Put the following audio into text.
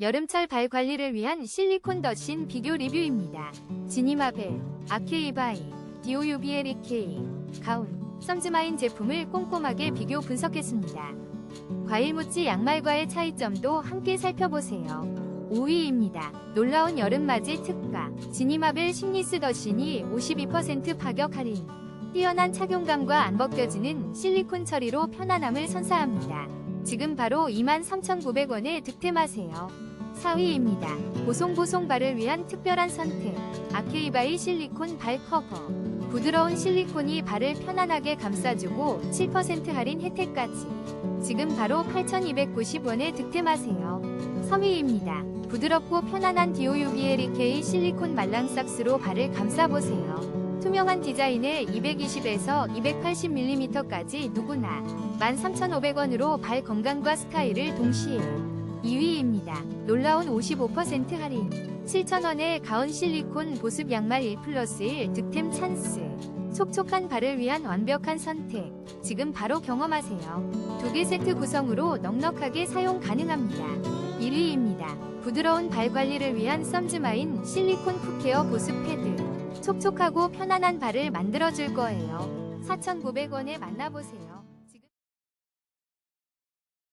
여름철 발 관리를 위한 실리콘 더신 비교 리뷰입니다. 지니마벨, 아케이바이, 디오유비에리케이, 가운, 썸즈마인 제품을 꼼꼼하게 비교 분석했습니다. 과일모찌 양말과의 차이점도 함께 살펴보세요. 5위입니다. 놀라운 여름맞이 특가 지니마벨 심리스 더신이 52% 파격 할인 뛰어난 착용감과 안 벗겨지는 실리콘 처리로 편안함을 선사합니다. 지금 바로 23,900원에 득템하세요. 4위입니다. 보송보송 발을 위한 특별한 선택. 아케이바이 실리콘 발 커버. 부드러운 실리콘이 발을 편안하게 감싸주고 7% 할인 혜택까지. 지금 바로 8,290원에 득템하세요. 3위입니다. 부드럽고 편안한 디오유비에리케이 실리콘 말랑삭스로 발을 감싸보세요. 투명한 디자인에 220에서 280mm까지 누구나 13,500원으로 발 건강과 스타일을 동시에 2위입니다. 놀라운 55% 할인 7,000원의 가온 실리콘 보습 양말 1 플러스 1 득템 찬스 촉촉한 발을 위한 완벽한 선택 지금 바로 경험하세요. 두 개 세트 구성으로 넉넉하게 사용 가능합니다. 1위입니다. 부드러운 발 관리를 위한 썸즈마인 실리콘 푸케어 보습 패드 촉촉하고 편안한 발을 만들어줄 거예요. 4,900원에 만나보세요.